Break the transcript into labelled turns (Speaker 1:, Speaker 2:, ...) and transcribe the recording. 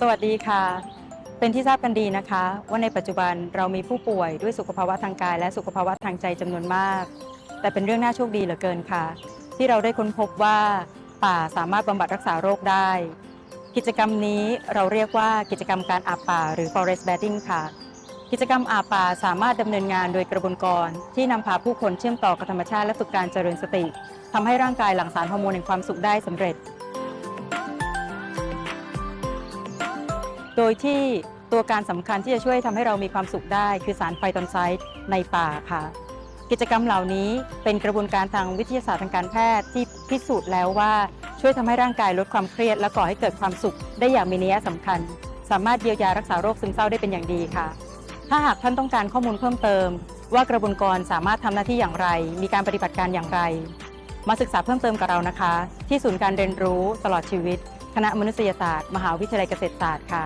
Speaker 1: สวัสดีค่ะ เป็นที่ทราบกันดีนะคะ ว่าในปัจจุบันเรามีผู้ป่วยด้วยสุขภาวะทางกายและสุขภาวะทางใจจำนวนมาก แต่เป็นเรื่องน่าโชคดีเหลือเกินค่ะ ที่เราได้ค้นพบว่าป่าสามารถบำบัดรักษาโรคได้ กิจกรรมนี้เราเรียกว่ากิจกรรมการอาบป่าหรือ forest bathing ค่ะ กิจกรรมอาบป่าสามารถดำเนินงานโดยกระบวนการที่นำพาผู้คนเชื่อมต่อกับธรรมชาติและฝึกการเจริญสติทำให้ร่างกายหลั่งสารฮอร์โมนแห่งความสุขได้สำเร็จ โดยที่ตัวการสำคัญที่จะช่วยทำให้เรามีความสุขได้ คือสารไฟตอนไซด์ในป่าค่ะ กิจกรรมเหล่านี้เป็นกระบวนการทางวิทยาศาสตร์ทางการแพทย์ที่พิสูจน์แล้วว่า ช่วยทำให้ร่างกายลดความเครียด และก่อให้เกิดความสุขได้อย่างมีนัยสำคัญ สามารถเยียวยารักษาโรคซึมเศร้าได้เป็นอย่างดีค่ะ ถ้าหากท่านต้องการข้อมูลเพิ่มเติม ว่ากระบวนการสามารถทำหน้าที่อย่างไร มีการปฏิบัติการอย่างไร มาศึกษาเพิ่มเติมกับเรานะคะ ที่ศูนย์การเรียนรู้ตลอดชีวิต คณะมนุษยศาสตร์ มหาวิทยาลัยเกษตรศาสตร์ค่ะ